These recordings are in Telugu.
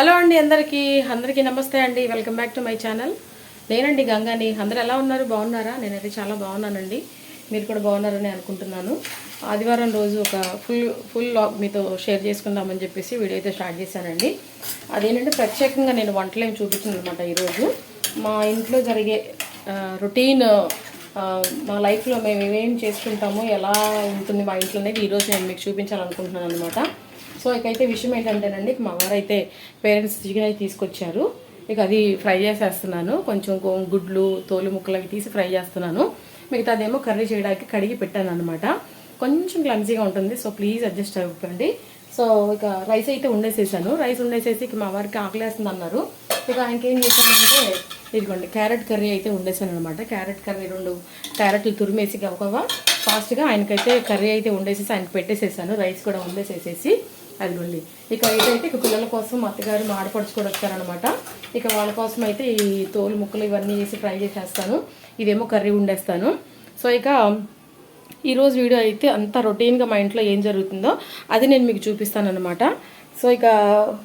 హలో అండి అందరికీ. అందరికీ నమస్తే అండి. Welcome back to my channel. నేనండి గంగాని. అందరు ఎలా ఉన్నారు? బాగున్నారా? నేనైతే చాలా బాగున్నానండి. మీరు కూడా బాగున్నారని అనుకుంటున్నాను. ఆదివారం రోజు ఒక ఫుల్ ఫుల్ లాగ్ మీతో షేర్ చేసుకుందామని చెప్పేసి వీడియో అయితే స్టార్ట్ చేశానండి. అదేంటంటే ప్రత్యేకంగా నేను వంటలు ఏమి చూపించాను అనమాట ఈరోజు. మా ఇంట్లో జరిగే రొటీన్ మా లైఫ్లో మేము ఏమేమి చేసుకుంటామో ఎలా ఉంటుంది మా ఇంట్లో అనేది ఈరోజు నేను మీకు చూపించాలనుకుంటున్నాను అనమాట సో ఇకైతే విషయం ఏంటంటేనండి మా వారైతే పేరెంట్స్ చికెన్ అయితే తీసుకొచ్చారు. ఇక అది ఫ్రై చేసేస్తున్నాను. కొంచెం గుడ్లు తోలు ముక్కలు అవి తీసి ఫ్రై చేస్తున్నాను. మిగతా అదేమో కర్రీ చేయడానికి కడిగి పెట్టాను అనమాట కొంచెం క్లమ్జీగా ఉంటుంది సో ప్లీజ్ అడ్జస్ట్ అవ్వండి. సో ఇక రైస్ అయితే ఉండేసేసాను. రైస్ ఉండేసేసి ఇక మా వారికి ఆకలేస్తుంది అన్నారు ఇక ఆయనకేం చేశానంటే ఇదిగోండి క్యారెట్ కర్రీ అయితే ఉండేసాను అనమాట క్యారెట్ కర్రీ రెండు క్యారెట్లు తురిమేసి ఒక ఫాస్ట్గా ఆయనకైతే కర్రీ అయితే ఉండేసేసి ఆయనకి పెట్టేసేసాను. రైస్ కూడా ఉండేసేసేసి. అల్లుల్లి ఇక ఏదైతే ఇక పిల్లల కోసం మా అత్తగారు మా కూడా వచ్చారనమాట ఇక వాళ్ళ కోసం అయితే ఈ తోలు ముక్కలు ఇవన్నీ వేసి ఫ్రై చేసేస్తాను. ఇదేమో కర్రీ ఉండేస్తాను సో ఇక ఈరోజు వీడియో అయితే అంత రొటీన్గా మా ఇంట్లో ఏం జరుగుతుందో అది నేను మీకు చూపిస్తాను అనమాట సో ఇక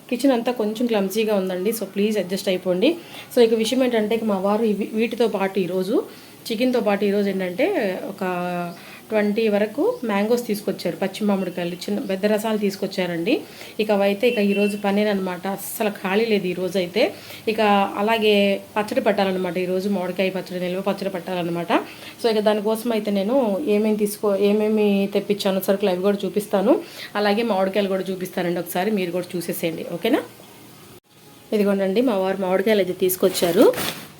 కిచెన్ అంతా కొంచెం క్లమ్జీగా ఉందండి సో ప్లీజ్ అడ్జస్ట్ అయిపోండి. సో ఇక విషయం ఏంటంటే ఇక మా వారు వీటితో పాటు ఈరోజు చికెన్తో పాటు ఈరోజు ఏంటంటే ఒక ట్వంటీ వరకు మ్యాంగోస్ తీసుకొచ్చారు పచ్చి మామిడికాయలు చిన్న పెద్ద రసాలు తీసుకొచ్చారండి. ఇక అవైతే ఇక ఈరోజు పనేనమాట అనమాట అస్సలు ఖాళీ లేదు ఈరోజు అయితే. ఇక అలాగే పచ్చడి పట్టాలన్నమాట ఈరోజు మామిడికాయ పచ్చడి నిల్వ పచ్చడి పట్టాలన్నమాట. సో ఇక దానికోసం అయితే నేను ఏమేమి తీసుకో ఏమేమి తెప్పించాను సరుకులు అవి కూడా చూపిస్తాను. అలాగే మామిడికాయలు కూడా చూపిస్తానండి ఒకసారి మీరు కూడా చూసేసేయండి ఓకేనా? ఇదిగోండి మా వారు మామిడికాయలు అయితే తీసుకొచ్చారు.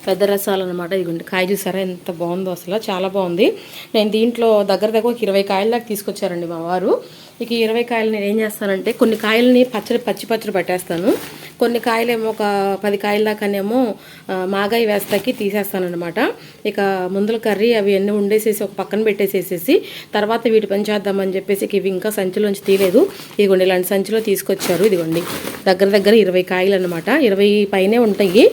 పెద్ద రసాలు అనమాట ఇదిగోండి కాయ చూసారా? ఎంత బాగుందో అసలు. చాలా బాగుంది. నేను దీంట్లో దగ్గర దగ్గర ఒక ఇరవై కాయల దాకా తీసుకొచ్చారండి మా వారు. ఇక ఇరవై కాయలు నేను ఏం చేస్తానంటే కొన్ని కాయలని పచ్చడి పచ్చి పచ్చడి పట్టేస్తాను. కొన్ని కాయలేమో ఒక పది కాయల దాకానేమో మాగాయ వేస్తాకి తీసేస్తానమాట ఇక ముందుల కర్రీ అవి అన్నీ ఉండేసేసి ఒక పక్కన పెట్టేసేసేసి తర్వాత వీటి పని చేద్దామని చెప్పేసి ఇవి ఇంకా సంచిలోంచి తీయలేదు. ఇదిగోండి ఇలాంటి సంచిలో తీసుకొచ్చారు. ఇదిగోండి దగ్గర దగ్గర ఇరవై కాయలు అనమాట ఇరవై పైనే ఉంటాయి.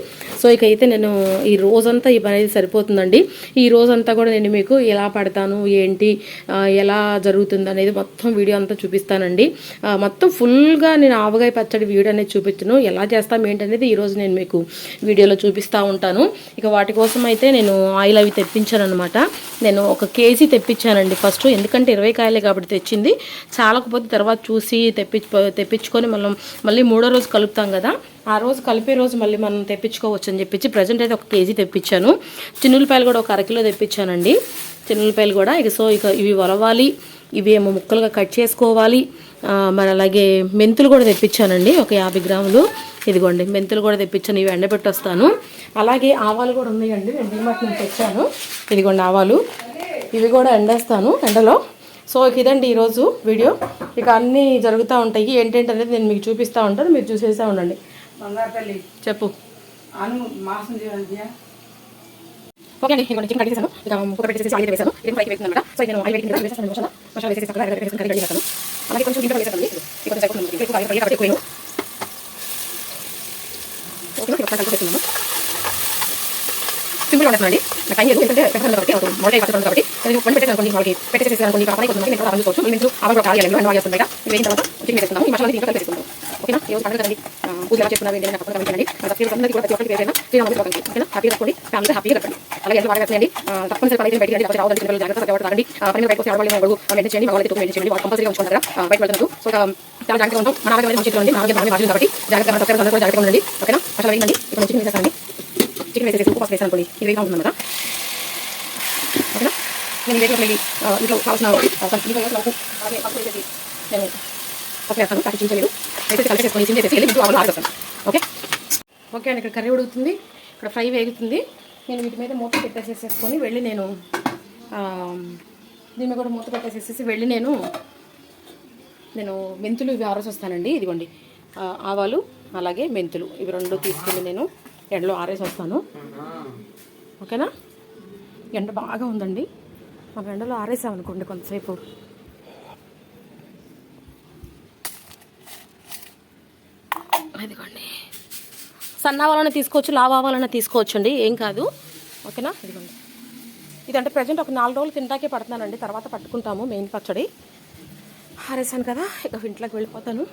సో ఇక అయితే నేను ఈ రోజంతా ఈ పని అయితే సరిపోతుందండి. ఈ రోజంతా కూడా నేను మీకు ఎలా పడతాను ఏంటి ఎలా జరుగుతుంది అనేది మొత్తం వీడియో అంతా చూపిస్తానండి. మొత్తం ఫుల్గా నేను ఆవగాయ పచ్చడి వీడియో అనేది చూపించను. ఎలా చేస్తాం ఏంటనేది ఈరోజు నేను మీకు వీడియోలో చూపిస్తూ ఉంటాను. ఇక వాటి కోసం అయితే నేను ఆయిల్ అవి తెప్పించాను అనమాట నేను ఒక కేజీ తెప్పించానండి ఫస్ట్. ఎందుకంటే ఇరవై కాయలే కాబట్టి తెచ్చింది. చాలకపోతే తర్వాత చూసి తెప్పి తెప్పించుకొని మనం మళ్ళీ మూడో రోజు కలుపుతాం కదా. ఆ రోజు కలిపే రోజు మళ్ళీ మనం తెప్పించుకోవచ్చు అని చెప్పించి ప్రజెంట్ అయితే ఒక కేజీ తెప్పించాను. చిన్నులపాయలు కూడా ఒక అరకిలో తెప్పించానండి. చిన్నులపాయలు కూడా. ఇక సో ఇక ఇవి వలవాలి. ఇవి ఏమో ముక్కలుగా కట్ చేసుకోవాలి. మరి అలాగే మెంతులు కూడా తెప్పించానండి ఒక యాభై గ్రాములు ఇదిగోండి మెంతులు కూడా తెప్పించాను ఇవి ఎండబెట్టి వస్తాను అలాగే ఆవాలు కూడా ఉన్నాయండి నేను డిమార్ట్ నుంచి తెచ్చాను ఇదిగోండి ఆవాలు ఇవి కూడా ఎండేస్తాను ఎండలో సో ఇక ఇదండి ఈరోజు వీడియో ఇక అన్నీ జరుగుతూ ఉంటాయి ఏంటంటే అనేది నేను మీకు చూపిస్తూ ఉంటాను మీరు చూసేసే ఉండండి బంగారపల్లి చెప్పు మాసం ఓకే అండి ఇక్కడ చికెన్ కట్ చేశాను ఇక ముక్క పెట్టేసి ఆయిల్ వేసాను ఇది ఫ్రైకి వేస్తుంది అనమాట సో నేను ఆయిల్ వేసిన మసాలా వేసేసి అక్కడ వేసేసి కర్రీ రెడీ చేస్తాను అలాగే కొంచెం ఇంట్లో వేసేస్తాను ఇది కొంచెం సరిపోతుంది ఎక్కువ ఆయిల్ కాబట్టి ఎక్కువ ఓకే ఒకసారి కలిపేస్తున్నాను సింపుల్ వండుతున్నాండి నాకు టైం లేదు ఎందుకంటే పెట్టడం కాబట్టి ఒక మొదటి పట్టుకోవడం కాబట్టి నేను వండి పెట్టేసాను అనుకోండి వాళ్ళకి పెట్టేసేసి అనుకోండి పని కొంచెం నేను కూడా చూసుకోవచ్చు. నేను అవి కూడా ఆగాలి అండ్ ఆగేస్తుంది బయట. వేసిన తర్వాత చికెన్ వేసుకుందాం ఈ మసాలా దీంట్లో కలిపేసుకుందాం ఓకేనా? ఈ రోజు పండుగ కదండి. పూజ ఎలా చేసుకున్నారు ఏంటి నాకు కమిటండి కనిపించండి మన అందరికీ కూడా ప్రతి ఒక్కరికి పేరైనా శ్రీరామ్ శ్లోకంకి ఓకేనా? హ్యాపీగా కట్టుకోండి ఫ్యామిలీ హ్యాపీగా కట్టండి అలాగే ఎంత బాగా కట్టండి తప్పనిసరి పని బయటికి రండి రావద్దండి చిన్నపిల్లలు జాగ్రత్తగా ఎవరు తాగండి ఆ, పని బయటకు వచ్చి ఆడవాళ్ళు ఎవరు మెయింటైన్ చేయండి. మగవాళ్ళకి తూకం మెయింటైన్ చేయండి. వాళ్ళు కంపల్సరీగా ఉంచుకుంటారు బయట వెళ్తున్నారు సో ఇక చాలా జాగ్రత్తగా ఉంటాం. మన ఆరోగ్యం మంచి ఉంది మన ఆరోగ్యం మనమే కాబట్టి జాగ్రత్తగా మన సబ్స్క్రైబర్స్ జాగ్రత్తగా ఉండండి. ఓకేనా? అసలు వేయండి. ఇక్కడ మంచి వేసేస్తానండి. చికెన్ వేసేసి ఉప్పు పసుపు వేసాను అనుకోండి ఇది వేగా ఉంటుంది కదా ఓకేనా నేను వేగంలో వెళ్ళి ఇంట్లో కావాల్సిన ఇంట్లో ఉప్పు అలాగే పసుపు వేసేసి నేను పసుపు వేస్తాను కాకి చించలేదు వేసేసి కలిపేసుకొని చించేసేసి వెళ్ళి ఇంట్లో ఆడతాను ఓకే ఓకే అండి ఇక్కడ కర్రీ ఉడుగుతుంది ఇక్కడ ఫ్రై వేగుతుంది. నేను వీటి మీద మూత పెట్టేసేసుకొని వెళ్ళి నేను దీని మీద కూడా మూత పెట్టేసేసి వెళ్ళి నేను నేను మెంతులు ఇవి ఆరోసి వస్తానండి. ఇదిగోండి. ఆవాలు అలాగే మెంతులు. ఇవి రెండు తీసుకెళ్ళి నేను ఎండలో ఆరేసి వస్తాను ఓకేనా? ఎండ బాగా ఉందండి. మనం ఎండలో ఆరేసామనుకోండి కొంతసేపు. ఇదిగోండి. సన్నావాలన్నా తీసుకోవచ్చు లావాలన్నా తీసుకోవచ్చు అండి ఏం కాదు. ఓకేనా? ఇదిగోండి. ఇదంటే ప్రజెంట్ ఒక నాలుగు రోజులు తింటాకే పడుతున్నానండి. తర్వాత పట్టుకుంటాము మెయిన్ పచ్చడి. ఆరేసాను కదా ఇక ఇంట్లోకి వెళ్ళిపోతాను.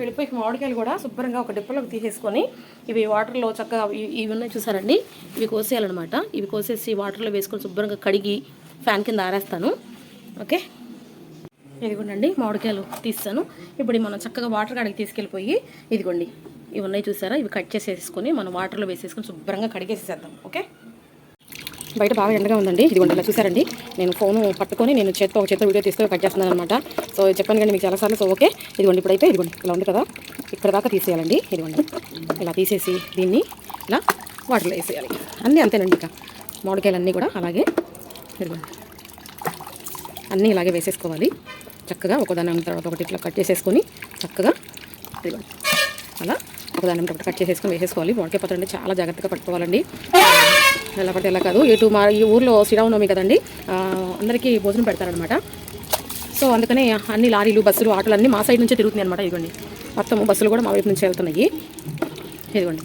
వెళ్ళిపోయి మామిడికాయలు కూడా శుభ్రంగా ఒక డిప్పలోకి తీసేసుకొని ఇవి వాటర్లో చక్కగా ఇవి- ఇవి ఉన్నాయి చూసారండి. ఇవి కోసేయాలన్నమాట. ఇవి కోసేసి వాటర్లో వేసుకొని శుభ్రంగా కడిగి ఫ్యాన్ కింద ఆరేస్తాను. ఓకే? ఇదిగోండి మామిడికాయలు తీస్తాను. ఇప్పుడు మనం చక్కగా వాటర్ కాడికి తీసుకెళ్ళిపోయి ఇదిగోండి ఇవి ఉన్నాయి చూసారా? ఇవి కట్ చేసేసుకొని మనం వాటర్లో వేసేసుకొని శుభ్రంగా కడిగేసేసేద్దాం. ఓకే? బయట బాగా ఎండగా ఉందండి. ఇదిగోండి ఇలా చూసారండి నేను ఫోను పట్టుకొని నేను చేత్తో ఒక చేత్తో వీడియో తీస్తే కట్ చేస్తున్నాను అనమాట సో చెప్పాను కానీ మీకు చాలాసార్లు సో ఓకే. ఇదిగోండి ఇప్పుడైతే ఇదిగోండి ఇలా ఉంది కదా. ఇక్కడ దాకా తీసేయాలండి. ఇదిగోండి. ఇలా తీసేసి దీన్ని ఇలా వాటర్లో వేసేయాలి. అన్నీ అంతేనండి ఇక. మామిడికాయలు అన్నీ కూడా అలాగే ఇదిగోండి. అన్నీ ఇలాగే వేసేసుకోవాలి. చక్కగా ఒకదాని తర్వాత ఒకటి ఇట్లా కట్ చేసేసుకొని చక్కగా ఇదిగోండి. అలా ఒకదాని ఒకటి కట్ చేసేసుకొని వేసేసుకోవాలి. వాడికే పత్రం అంటే చాలా జాగ్రత్తగా పట్టుకోవాలండి. ఎలా పడితే ఎలా కాదు. ఇటు మా ఈ ఊర్లో శ్రీరామనవమి కదండి అందరికీ భోజనం పెడతారనమాట సో అందుకనే అన్ని లారీలు బస్సులు ఆటోలు అన్నీ మా సైడ్ నుంచే తిరుగుతున్నాయి అనమాట ఇదిగోండి. మొత్తం బస్సులు కూడా మా వైపు నుంచి వెళ్తున్నాయి. ఇదిగోండి.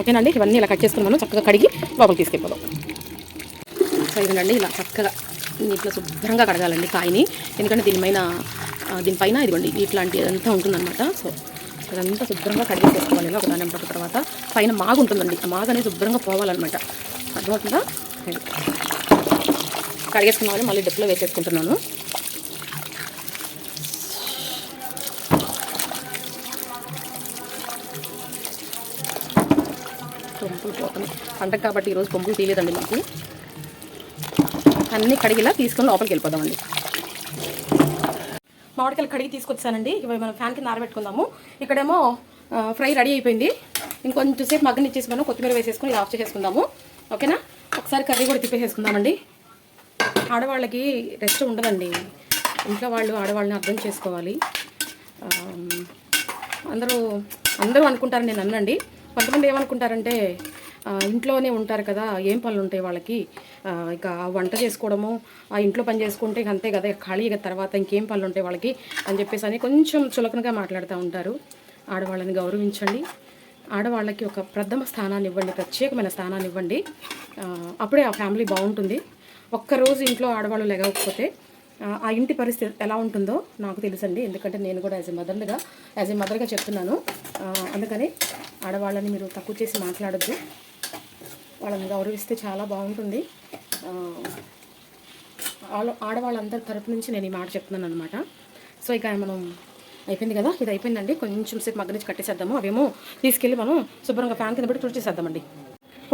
ఓకేనండి? ఇవన్నీ ఇలా కట్ చేసుకుని మనం చక్కగా కడిగి లోపలికి తీసుకెళ్ళిపోదాం. సో ఇదిగోండి ఇలా చక్కగా నీటిలో శుభ్రంగా కడగాలండి కాయని. ఎందుకంటే దీనిపైన దీనిపైన ఇదిగోండి ఇట్లాంటి ఇదంతా ఉంటుందన్నమాట. సో ఇదంతా శుభ్రంగా కడిగేసేసుకోవాలి. ఇలా ఒకదాని పట్టిన తర్వాత పైన మాగు ఉంటుందండి. ఆ మాగు అనేది శుభ్రంగా పోవాలన్నమాట. అర్థమవుతుందా? ఇది. కడిగేసుకున్నామని మళ్ళీ డిప్లో వేసేసుకుంటున్నాను. పొంపులు పోతాను పంటకు కాబట్టి ఈరోజు పొంపులు తీయలేదండి మాకు. అన్నీ కడిగిలా తీసుకొని లోపలికి వెళ్ళిపోదామండి. మామిడికాయలు కడిగి తీసుకొచ్చానండి. ఇవి మనం ఫ్యాన్ కింద ఆరబెట్టుకుందాము. ఇక్కడేమో ఫ్రై రెడీ అయిపోయింది. ఇంకొంచెంసేపు మగ్గనిచ్చేసి మనం కొత్తిమీర వేసేసుకుని ఇది ఆఫ్ చేసేసుకుందాము. ఓకేనా? ఒకసారి కర్రీ కూడా తిప్పేసేసుకుందామండి. ఆడవాళ్ళకి రెస్ట్ ఉండదండి. ఇంట్లో వాళ్ళు ఆడవాళ్ళని అర్థం చేసుకోవాలి. అందరూ అందరూ అనుకుంటారు నేను అన్నండి. కొంతమంది ఏమనుకుంటారంటే ఇంట్లోనే ఉంటారు కదా ఏం పనులు ఉంటాయి వాళ్ళకి ఇక వంట చేసుకోవడము ఆ ఇంట్లో పని చేసుకుంటే ఇక అంతే కదా ఖాళీ ఖాళీగా తర్వాత ఇంకేం పనులు ఉంటాయి వాళ్ళకి? అని చెప్పేసి అని కొంచెం చులకనగా మాట్లాడుతూ ఉంటారు. ఆడవాళ్ళని గౌరవించండి. ఆడవాళ్ళకి ఒక ప్రథమ స్థానాన్ని ఇవ్వండి ప్రత్యేకమైన స్థానాన్ని ఇవ్వండి అప్పుడే ఆ ఫ్యామిలీ బాగుంటుంది. ఒక్కరోజు ఇంట్లో ఆడవాళ్ళు లేకపోతే ఆ, ఇంటి పరిస్థితి ఎలా ఉంటుందో నాకు తెలుసండి. ఎందుకంటే నేను కూడా యాజ్ ఎ మదర్గా యాజ్ ఎ మదర్గా చెప్తున్నాను. అందుకని ఆడవాళ్ళని మీరు తక్కువ చేసి మాట్లాడద్దు. వాళ్ళని గౌరవిస్తే చాలా బాగుంటుంది. ఆడవాళ్ళందరి తరపు నుంచి నేను ఈ మాట చెప్తున్నాను అనమాట సో ఇక మనం అయిపోయింది కదా? ఇది అయిపోయిందండి. కొంచెం సేపు మగ్గ నుంచి కట్టేసేద్దాము. అవేమో తీసుకెళ్ళి మనం శుభ్రంగా ఫ్యాన్ కింద పెట్టి తుడిచేసేద్దామండి.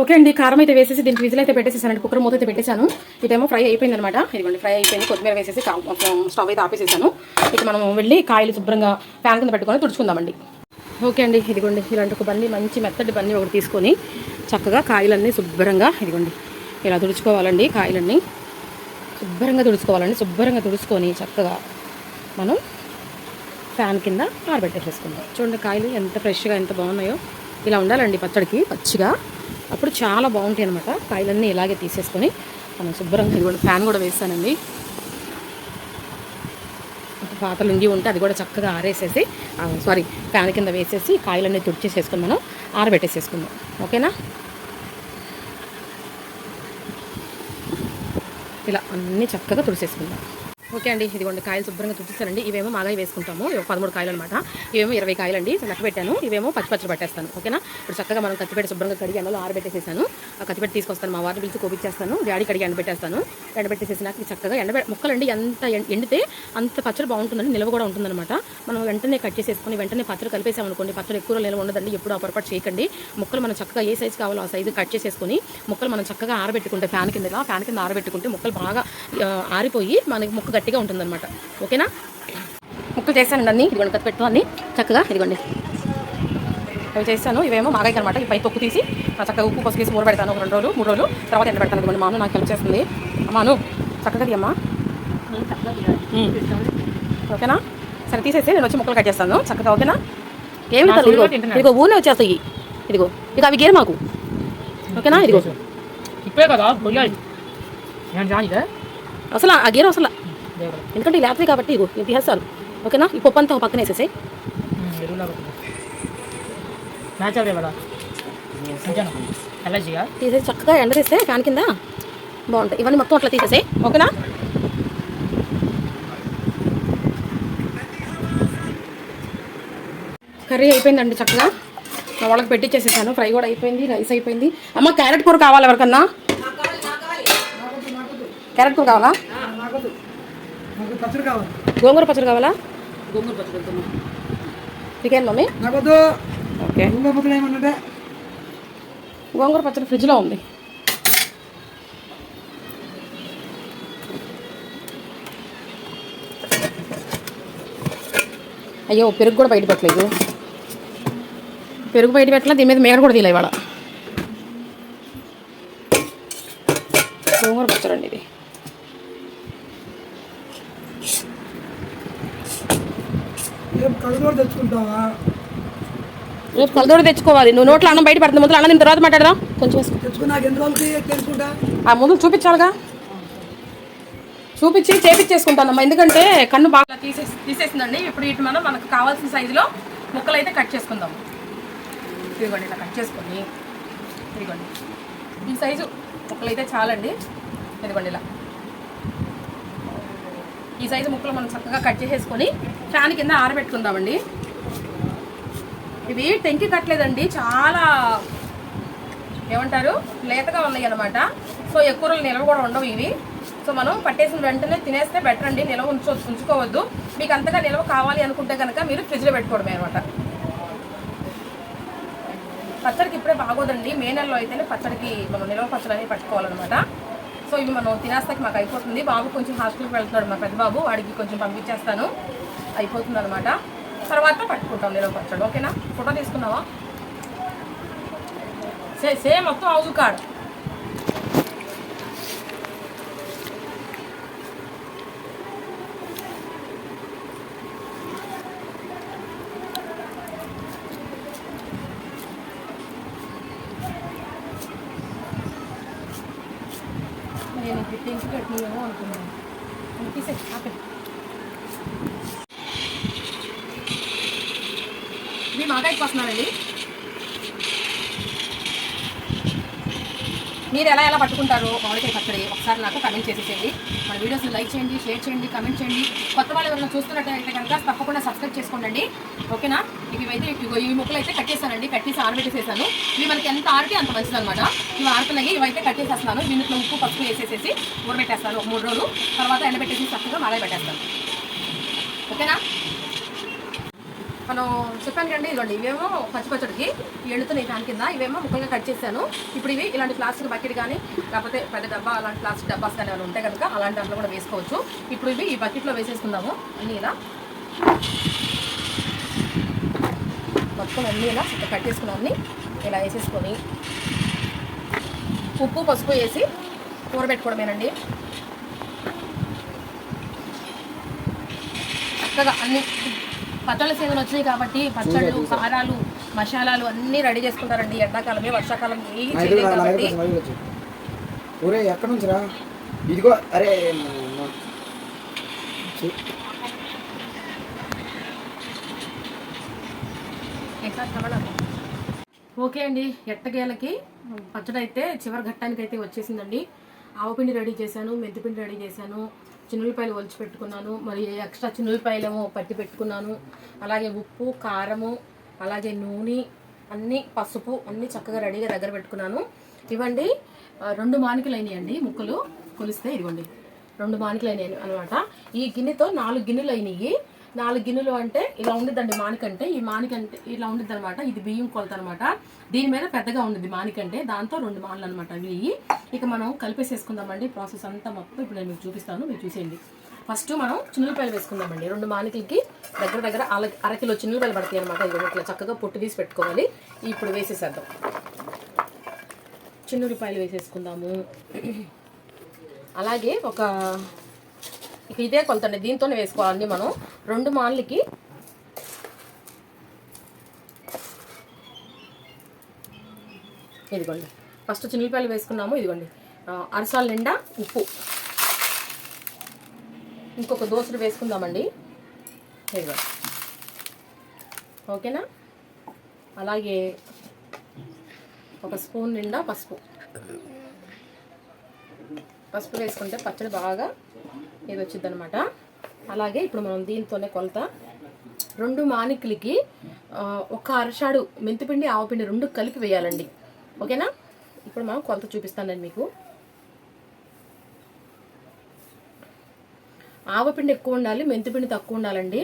ఓకే అండి. కారం అయితే వేసేసి దీనికి విజిల్ అయితే పెట్టేసేసానండి. కుక్కర్ మూత అయితే పెట్టేశాను. ఇదేమో ఫ్రై అయిపోయింది అనమాట ఇదిగోండి ఫ్రై అయిపోయింది. కొత్తిమీర వేసేసి స్టవ్ అయితే ఆపేసేసాను. ఇక మనం వెళ్ళి కాయలు శుభ్రంగా ఫ్యాన్ కింద పెట్టుకొని తుడుచుకుందామండి. ఓకే అండి. ఇదిగోండి ఇలాంటి ఒక బండి మంచి మెత్తటి బండి ఒకటి తీసుకొని చక్కగా కాయలన్నీ శుభ్రంగా ఇదిగోండి ఇలా తుడుచుకోవాలండి కాయలన్నీ. శుభ్రంగా తుడుచుకోవాలండి శుభ్రంగా తుడుచుకొని చక్కగా మనం ఫ్యాన్ కింద ఆరబెట్టేసేసుకుందాం. చూడండి కాయలు ఎంత ఫ్రెష్గా ఎంత బాగున్నాయో. ఇలా ఉండాలండి పచ్చడికి పచ్చిగా. అప్పుడు చాలా బాగుంటాయి అనమాట కాయలన్నీ ఇలాగే తీసేసుకొని మనం శుభ్రంగా ఇదిగోండి ఫ్యాన్ కూడా వేస్తానండి. పాత లుంగి ఉంటే అది కూడా చక్కగా ఆరేసేసి సారీ ఫ్యాన్ కింద వేసేసి కాయలన్నీ తుడిచేసేసుకొని మనం ఆరబెట్టేసేసుకుందాం. ఓకేనా? ఇలా అన్నీ చక్కగా తుడిసేసుకుందాం. ఓకే అండి. ఇదిగోండి కాయలు శుభ్రంగా తుడిచేస్తానండి ఇవేమో మాగాయ వేసుకుంటాము. ఇవి పదమూడు కాయలు అనమాట ఇవేమో ఇరవై కాయలు అండి లెక్క పెట్టాను. ఇవేమో పచ్చి పచ్చి పట్టేస్తాను. ఓకేనా? ఇప్పుడు చక్కగా మనం కత్తిపెట్టి శుభ్రంగా కడిగి ఎండలో ఆరబెట్టేసేసాను. ఆ కత్తిపెట్టి తీసుకొస్తాను. మా వారిని పిలిచి కోపించేస్తాను డాడీ కడిగి ఎండబెట్టేస్తాను. ఎండబెట్టేసేసినాక చక్కగా ఎండ ముక్కలండి ఎంత ఎండితే అంత పచ్చడి బాగుంటుందండి నిల్వ కూడా ఉంటుందన్నమాట. మనం వెంటనే కట్ చేసేసుకొని వెంటనే పచ్చడి కలిపేసామనుకోండి పచ్చడి ఎక్కువ నిల్వ ఉండదండి. ఎప్పుడు ఆ పొరపాటు చేయకండి. ముక్కలు మనం చక్కగా ఏ సైజు కావాలో ఆ సైజు కట్ చేసేసుకొని ముక్కలు మనం చక్కగా ఆరబెట్టుకుంటే ఫ్యాన్ కింద ఫ్యాన్ కింద ఆరబెట్టుకుంటే ముక్కలు బాగా ఆరిపోయి మనకి ముక్క గట్టిగా ఉంటుందన్నమాట. ఓకేనా? ముక్కలు చేశానండి అన్ని ఇదిగోండి కత్తి పెట్టు అన్ని. చక్కగా ఇదిగోండి. అవి చేస్తాను ఇవేమో మాగాయి అనమాట ఈ పై తొక్కు తీసి ఆ చక్కగా ఉప్పు పసుపు వేసి మూడు పెడతాను. ఒక రెండు రోజులు మూడు రోజులు. తర్వాత ఎండ పెడతాను. ఇదిగోండి మాను నాకు హెల్ప్ చేస్తుంది. అమ్మాను చక్కగా తీయమ్మా. ఓకేనా? సరే తీసేసి నేను వచ్చి ముక్కలు కట్ చేస్తాను. చక్కగా ఓకేనా? ఏమి ఇదిగో ఇదిగో ఊరినే వచ్చేస్తాయి. ఇదిగో ఇక అవి గేర్ మాకు. ఓకేనా? ఇదిగో. ఇప్పుడే కదా అసలు ఆ గేర్ అసలు ఎందుకంటే ఈ లేతవి కాబట్టి ఇగో ఇది తీసేస్తాను ఓకేనా? ఈ పప్పు అంతా ఒక పక్కన వేసేసి తీసేసి చక్కగా ఎండ తీస్తే ఫ్యాన్ కింద బాగుంటాయి. ఇవన్నీ మొత్తం అట్లా తీసేసి ఓకేనా? కర్రీ అయిపోయిందండి చక్కగా. వాళ్ళకి పెట్టించేసేసాను ఫ్రై కూడా అయిపోయింది రైస్ అయిపోయింది. అమ్మ క్యారెట్ కూర కావాలి ఎవరికన్నా? క్యారెట్ కూర కావాలి? గోంగూర పచ్చడి కావాలా. గోంగూర పచ్చడి చికెన్ మమ్మీ? ఓకే. గోంగూర పచ్చడి ఫ్రిడ్జ్లో ఉంది. అయ్యో పెరుగు కూడా బయట పెట్టలేదు. పెరుగు బయట పెట్టలా దీని మీద మేర కూడా తీలే ఇవాళ గోంగూర పచ్చడి అండి ఇది రేపు కడుగోడు తెచ్చుకుంటావా రేపు తెచ్చుకోవాలి. నువ్వు నోట్లో అన్నం బయట పడుతుంది. ముందు అన్నం తర్వాత మాట్లాడదాం. కొంచెం ఆ ముందు చూపించాలిగా. చూపించి చేపించేసుకుంటానమ్మా. ఎందుకంటే కన్ను బాగా తీసేసి తీసేసిందండి. ఇప్పుడు వీటి మనం మనకు కావాల్సిన సైజులో ముక్కలు అయితే కట్ చేసుకుందాం. ఇదిగోండి ఇలా కట్ చేసుకొని. ఇదిగోండి. ఈ సైజు ముక్కలు అయితే చాలండి. ఇదిగోండి ఇలా. ఈ సైజు ముక్కలు మనం చక్కగా కట్ చేసేసుకొని ఫ్యాన్ కింద ఆరబెట్టుకుందామండి. ఇవి టెంకి కట్టలేదండి చాలా ఏమంటారు లేతగా ఉన్నాయి అనమాట సో ఎక్కువ రోజులు నిల్వ కూడా ఉండవు ఇవి. సో మనం పట్టేసిన వెంటనే తినేస్తే బెటర్ అండి. నిల్వ ఉంచు ఉంచుకోవద్దు. మీకు అంతగా నిల్వ కావాలి అనుకుంటే కనుక మీరు ఫ్రిడ్జ్లో పెట్టుకోవడమే అనమాట పచ్చడికి ఇప్పుడే బాగోదండి. మే నెలలో అయితేనే పచ్చడికి మనం నిల్వ పచ్చడి అనేది పట్టుకోవాలన్నమాట. సో ఇవి మనం తినేస్తాకి మాకు అయిపోతుంది. బాబు కొంచెం హాస్టల్కి వెళ్తున్నాడు మా పెద్ద బాబు వాడికి కొంచెం పంపించేస్తాను. అయిపోతుంది అనమాట తర్వాత పట్టుకుంటాం నిల్వ పచ్చడి. ఓకేనా? ఫోటో తీసుకున్నావా? సేమ్ మొత్తం హౌస్ కార్డ్ నేను ఇప్పుడు టెన్త్ కట్టినేమో అనుకున్నాను తీసే ఆపే ఇది మాకాయకి వస్తున్నానండి మీరు ఎలా మామిడికాయ పచ్చడి ఒకసారి నాకు కమెంట్ చేసేసేయండి. మన వీడియోస్ లైక్ చేయండి షేర్ చేయండి కమెంట్ చేయండి. కొత్త వాళ్ళు ఎవరైనా చూస్తున్నట్టయితే కనుక తప్పకుండా సబ్స్క్రైబ్ చేసుకోండి ఓకేనా ఇవి అయితే ఇగో ఈ ముక్కలు అయితే కట్టేసానండి కట్టేసి ఆరబెట్టేసేసాను. ఇవి మనకి ఎంత ఆరితే అంత మంచిది అనమాట ఇవి ఆరుతున్నాయి ఇవైతే కట్టేసేస్తాను దీంట్లో ఉప్పు పసుపు వేసేసేసి ఊరబెట్టేస్తాను ఒక మూడు రోజులు. తర్వాత ఎండబెట్టేసి చక్కగా మళ్ళీ పెట్టేస్తాను. ఓకేనా మనం చెప్పాను కండి ఇదిగోండి ఇవేమో పచ్చి పచ్చడికి ఎండుతున్నాయి దాని కింద ఇవేమో ముక్కలుగా కట్ చేశాను. ఇప్పుడు ఇవి ఇలాంటి ప్లాస్టిక్ బకెట్ కానీ లేకపోతే పెద్ద డబ్బా అలాంటి ప్లాస్టిక్ డబ్బాస్ కానీ ఏమైనా ఉంటాయి కనుక అలాంటి దాంట్లో కూడా వేసుకోవచ్చు. ఇప్పుడు ఇవి ఈ బకెట్లో వేసేసుకుందాము. అన్నీ ఇలా మొత్తం అన్నీ ఇలా చక్కగా కట్ చేసుకున్నాన్ని ఇలా వేసేసుకొని ఉప్పు పసుపు వేసి కూరబెట్టుకోవడమేనండి. చక్కగా అన్ని పచ్చళ్ళ సీజన్ వచ్చినాయి కాబట్టి పచ్చళ్ళు కారాలు మసాలాలు అన్నీ రెడీ చేసుకుంటారండి ఎండాకాలమే వర్షాకాలం ఏ చేయలేదు కాబట్టి. ఒరే ఎక్కడి నుంచి రా? ఇదిగో అరే. ఓకే అండి ఎట్టగేలకి పచ్చడి అయితే చివరి ఘట్టానికి అయితే వచ్చేసిందండి. ఆవపిండి రెడీ చేశాను మెంతిపిండి రెడీ చేశాను. చిన్నులపాయలు ఒలిచి పెట్టుకున్నాను. మరి ఎక్స్ట్రా చిన్నులపాయలేమో పట్టి పెట్టుకున్నాను. అలాగే ఉప్పు కారము అలాగే నూనె అన్నీ పసుపు అన్నీ చక్కగా రెడీగా దగ్గర పెట్టుకున్నాను. ఇవ్వండి. రెండు మానికలు అయినాయండి ముక్కలు. కొలిస్తే ఇవ్వండి రెండు మానికలు అయినాయి అనమాట ఈ గిన్నెతో నాలుగు గిన్నెలు అయినాయి. నాలుగు గిన్నెలు అంటే ఇలా ఉండిద్దండి మానికంటే. ఈ మానికంటే ఇలా ఉండిద్ది అనమాట ఇది బియ్యం కొలత అనమాట దీని మీద పెద్దగా ఉండిద్ది మానికంటే. దాంతో రెండు మానలు అనమాట అవి. ఇక మనం కలిపేసేసుకుందామండి. ప్రాసెస్ అంతా మొత్తం ఇప్పుడు నేను మీకు చూపిస్తాను. మీరు చూసేయండి. ఫస్ట్ మనం చిన్నులపాయలు వేసుకుందామండి. రెండు మానికలకి దగ్గర దగ్గర అర అరకిలో చిన్నులపాయలు పడతాయి అనమాట ఇది ఇట్లా చక్కగా పొట్టు తీసి పెట్టుకోవాలి. ఇప్పుడు వేసేసేద్దాం. చిన్నులపాయలు వేసేసుకుందాము. అలాగే ఒక ఇక ఇదే కొలతండి దీంతోనే వేసుకోవాలండి మనం. రెండు మాన్లకి ఇదిగోండి. ఫస్ట్ చిన్నిపాయలు వేసుకున్నాము. ఇదిగోండి. అరసాల నిండా ఉప్పు. ఇంకొక దోసలు వేసుకుందామండి. ఇదిగోండి. ఓకేనా? అలాగే ఒక స్పూన్ నిండా పసుపు. పసుపు వేసుకుంటే పచ్చడి బాగా ఇది వచ్చింది అనమాట అలాగే ఇప్పుడు మనం దీంతోనే కొలత. రెండు మానికులకి ఒక అరషాడు మెంతిపిండి ఆవపిండి రెండు కలిపి వేయాలండి. ఓకేనా? ఇప్పుడు మనం కొలత చూపిస్తానండి మీకు. ఆవపిండి ఎక్కువ ఉండాలి మెంతిపిండి తక్కువ ఉండాలండి.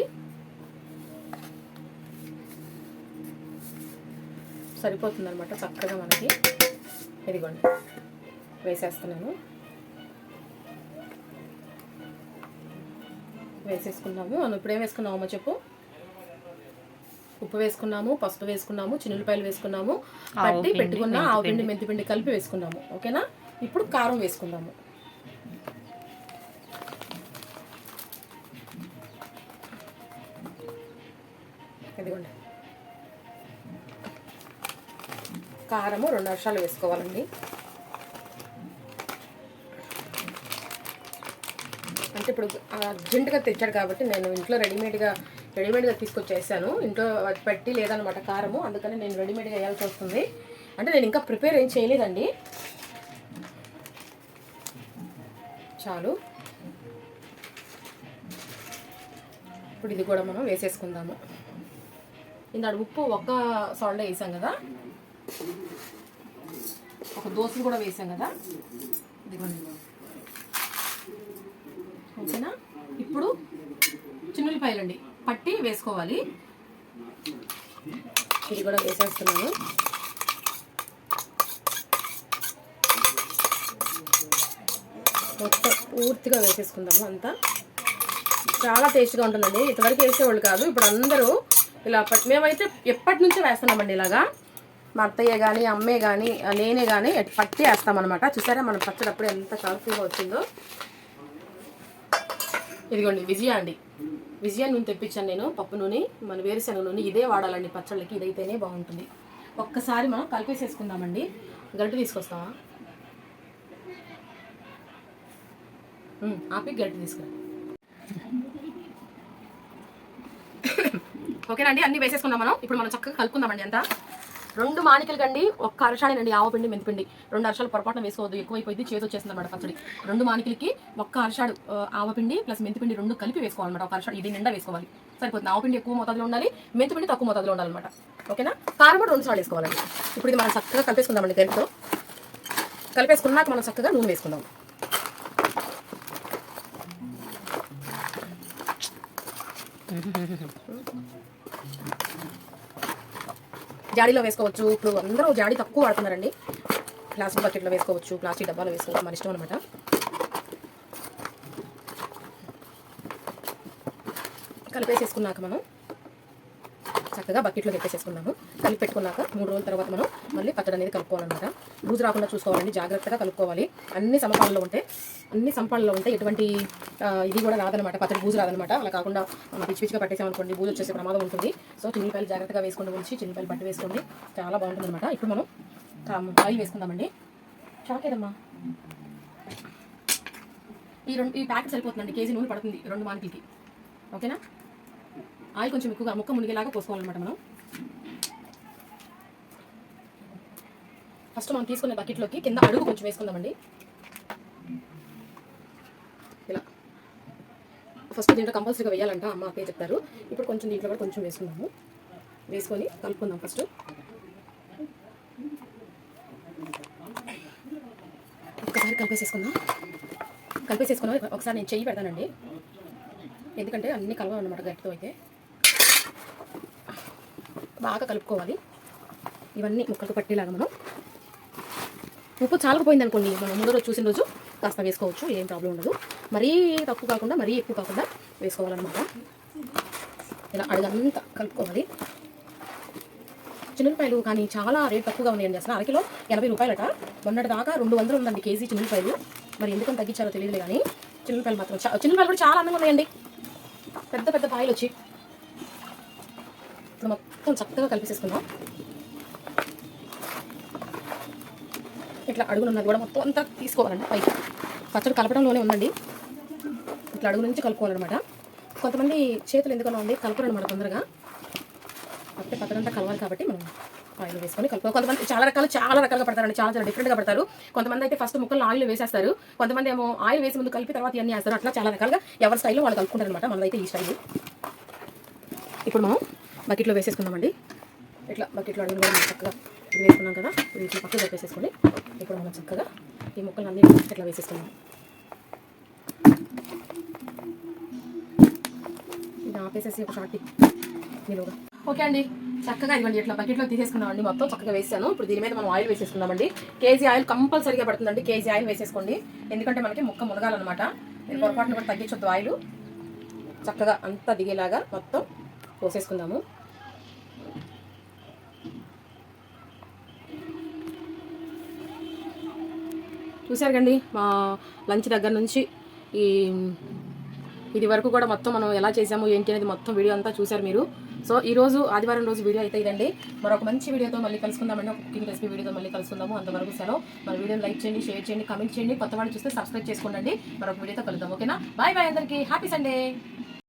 సరిపోతుంది అనమాట చక్కగా మనకి. ఇదిగోండి వేసేస్తున్నాను. వేసేసుకున్నాము. మనం ఇప్పుడు ఏం వేసుకున్నామో చెప్పు. ఉప్పు వేసుకున్నాము పసుపు వేసుకున్నాము చిన్నులపాయలు వేసుకున్నాము పట్టి పెట్టుకున్న ఆవు పిండి. మెంతి పిండి కలిపి వేసుకున్నాము. ఓకేనా? ఇప్పుడు కారం వేసుకుందాము. ఇదిగోండి. కారము రెండు నిమిషాలు వేసుకోవాలండి. అంటే ఇప్పుడు అర్జెంటుగా తెచ్చాడు కాబట్టి నేను ఇంట్లో రెడీమేడ్గా రెడీమేడ్గా తీసుకొచ్చేసాను. ఇంట్లో పెట్టి లేదనమాట కారము. అందుకని నేను రెడీమేడ్గా వేయాల్సి వస్తుంది. అంటే నేను ఇంకా ప్రిపేర్ ఏం చేయలేదండి. చాలు. ఇప్పుడు ఇది కూడా మనం వేసేసుకుందాము. ఇందాడు ఉప్పు ఒక్క సాల్ట్ వేసాం కదా? ఒక దోశలు కూడా వేసాం కదా? ఇదిగోండి ఓకేనా ఇప్పుడు చిన్నులపాయలండి పట్టి వేసుకోవాలి. ఇది కూడా వేసేస్తున్నాను. మొత్తం పూర్తిగా వేసేసుకుందాము అంతా. చాలా టేస్ట్గా ఉంటుందండి. ఇంతవరకు వేసేవాళ్ళు కాదు. ఇప్పుడు అందరూ ఇలా మేమైతే ఎప్పటి నుంచో వేస్తున్నామండి ఇలాగా. మా అత్తయ్య కానీ అమ్మే కానీ నేనే కానీ పట్టి వేస్తామన్నమాట. చూసారా మనం పచ్చడప్పుడు ఎంత కలర్ఫుల్గా వచ్చిందో. ఇదిగోండి విజయ అండి. విజయ నూనె తెప్పించాను నేను పప్పు నూనె మన వేరుశనగ నూనె ఇదే వాడాలండి పచ్చళ్ళకి ఇదైతేనే బాగుంటుంది. ఒక్కసారి మనం కలిపేసేసుకుందామండి. గరిటె తీసుకొస్తావా? ఆపి గరిటె తీసుకురా. ఓకేనండి అన్ని వేసేసుకున్నాం మనం. ఇప్పుడు మనం చక్కగా కలుపుకుందామండి అంతా. రెండు మాణికలు కండి ఒక్క అరషాడేనండి ఆవపిండి మెంతిపిండి రెండు అరషాలు పొరపాటున వేసుకోవద్దు ఎక్కువైపోయింది చేతి వచ్చేస్తుంది అనమాట పచ్చడి. రెండు మాణికలకి ఒక్క అరషాడు ఆవపిండి ప్లస్ మెంతిపిండి రెండు కలిపి వేసుకోవాలన్నమాట. ఒక అరషాడు ఇది నిండా వేసుకోవాలి. సరిపోతుంది. ఆవపిండి ఎక్కువ మోతాదులో ఉండాలి మెంతిపిండి తక్కువ మోతాదులో ఉండాలన్నమాట. ఓకేనా? కారం కూడా రెండు సార్లు వేసుకోవాలండి. ఇప్పుడు ఇది మనం చక్కగా కలిపేసుకుందామండి తెలుపుతో కలిపేసుకున్నాక మనం చక్కగా నూనె వేసుకుందాం. జాడీలో వేసుకోవచ్చు. ఇప్పుడు అందరూ జాడీ తక్కువ వాడుతున్నారండి. ప్లాస్టిక్ బకెట్లో వేసుకోవచ్చు ప్లాస్టిక్ డబ్బాలో వేసుకోవచ్చు మన ఇష్టం అనమాట కలిపేసేసుకున్నాక మనం చక్కగా బకెట్లో పెట్టేసేసుకున్నాము కలిపి పెట్టుకున్నాక మూడు రోజుల తర్వాత మనం మళ్ళీ పచ్చడి అనేది కలుపుకోవాలన్నమాట. లూజ్ రాకుండా చూసుకోవాలండి జాగ్రత్తగా కలుపుకోవాలి. అన్ని సమపాలలో ఉంటే అన్ని సంపాలలో ఉంటే ఎటువంటి ఇది కూడా రాదనమాట పచ్చడి బూజు రాదనమాట అలా కాకుండా మనం పిచ్చి పిచ్చిగా పట్టేసామనుకోండి బూజు వచ్చేసే ప్రమాదం ఉంటుంది. సో చిన్నపాయలు జాగ్రత్తగా వేసుకొని ఉంచి చిన్నపాయలు పట్టి వేసుకోండి. చాలా బాగుంటుంది అనమాట ఇప్పుడు మనం కా- ఆయిల్ వేసుకుందామండి. చాకేదమ్మా? ఈ రెండు ఈ ప్యాకెట్ సరిపోతుందండి. కేజీ నూనె పడుతుంది ఈ రెండు మానికలకి. ఓకేనా? ఆయిల్ కొంచెం ఎక్కువగా ముక్క మునిగేలాగా పోసుకోవాలన్నమాట మనం. ఫస్ట్ మనం తీసుకునే బకెట్లోకి కింద అడుగు కొంచెం వేసుకుందామండి. ఇలా. ఫస్ట్ దీంట్లో కంపల్సరీగా వేయాలంట అమ్మ అక్కే చెప్తారు ఇప్పుడు కొంచెం దీంట్లో కూడా కొంచెం వేసుకుందాము. వేసుకొని కలుపుకుందాం ఫస్ట్ ఒకసారి కలిపేసేసుకుందాం. కలిపేసేసుకున్నాం ఒకసారి నేను చెయ్యి పెడతానండి. ఎందుకంటే అన్నీ కలవాలన్నమాట గట్టితో అయితే. బాగా కలుపుకోవాలి. ఇవన్నీ ముక్కలకు పట్టేలాగా మనం ఉప్పు చాలకపోయింది అనుకోండి మనం ముందు రోజు చూసిన రోజు కాస్త వేసుకోవచ్చు ఏం ప్రాబ్లం ఉండదు. మరీ తక్కువ కాకుండా మరీ ఎక్కువ కాకుండా వేసుకోవాలన్నమాట. ఇలా అడగంతా కలుపుకోవాలి. చిన్నపాయలు కానీ చాలా రేట్ తక్కువగా ఉన్నాయండి. అసలు అరకిలో ఎనభై రూపాయలట. మొన్నటి దాకా రెండు వందలు ఉందండి కేజీ చిన్నపాయలు. మరి ఎందుకని తగ్గించారో తెలియదు కానీ చిన్నపాయలు మాత్రం చా- చిన్నపాయలు కూడా చాలా అందంగా ఉన్నాయండి. పెద్ద పెద్ద పాయలు వచ్చి మొత్తం చక్కగా కలిపేసేసుకుందాం. ఇట్లా అడుగునున్నది కూడా మొత్తం అంతా తీసుకోవాలండి పైకి. పచ్చడి కలపడంలోనే ఉందండి. ఇట్లా అడుగు నుంచి కలుపుకోవాలన్నమాట. కొంతమంది చేతులు ఎందుకన్నా ఉంది కలపరనమాట తొందరగా. అంటే పచ్చడంతా కలవాలి కాబట్టి మనం ఆయిల్ వేసుకొని కలుపు కొంతమంది చాలా రకాలు చాలా రకాలుగా పడతారండి చాలా చాలా డిఫరెంట్గా పడతారు. కొంతమంది అయితే ఫస్ట్ ముక్కలు ఆయిల్ వేసేస్తారు. కొంతమంది ఏమో ఆయిల్ వేసి ముందు కలిపి తర్వాత ఇవన్నీ వేస్తారు. అట్లా చాలా రకాలుగా ఎవరి స్టైల్లో వాళ్ళు కలుపుకుంటారు అనమాట మనదైతే ఈ స్టైల్. ఇప్పుడు మనం బకెట్లో వేసేసుకుందామండి. ఇట్లా బకెట్లో అడిగిన కూడా మనం చక్కగా వేసుకున్నాం కదా ఇది ఇట్లా పక్కన వేసేసుకోండి ఇప్పుడు మనం చక్కగా ఈ ముక్కలు అన్నీ ఇట్లా వేసేసుకున్నాం ఇది ఆపేసేసి ఒక షార్ట్ నిలువుగా. ఓకే అండి. చక్కగా ఇదిగోండి ఇట్లా బకెట్లో తీసేసుకున్నామండి మొత్తం చక్కగా వేసాను. ఇప్పుడు దీని మీద మనం ఆయిల్ వేసేసుకుందామండి. కేజీ ఆయిల్ కంపల్సరీగా పడుతుందండి కేజీ ఆయిల్ వేసేసుకోండి. ఎందుకంటే మనకి ముక్క మునగాలన్నమాట. మీరు కూడా తగ్గించొద్దు ఆయిల్. చక్కగా అంతా దిగేలాగా మొత్తం పోసేసుకుందాము. చూసారు కండి మా లంచ్ దగ్గర నుంచి. ఈ ఇది వరకు కూడా మొత్తం మనం ఎలా చేసాము ఏంటి అనేది మొత్తం వీడియో అంతా చూసారు మీరు. సో ఈ రోజు ఆదివారం రోజు వీడియో అయితే ఇదండి. మరొక మంచి వీడియోతో మళ్ళీ కలుసుకుందామండి. ఒక కుకింగ్ రెసిపీ వీడియోతో మళ్ళీ కలుసుకుందాము. అంతవరకు సెలవు. మన వీడియోని లైక్ చేయండి షేర్ చేయండి కమెంట్ చేయండి. కొత్త వాళ్ళు చూస్తే సబ్స్క్రైబ్ చేసుకోండి మరొక వీడియోతో కలుద్దాం. ఓకేనా? బాయ్ బాయ్ అందరికీ. Happy Sunday.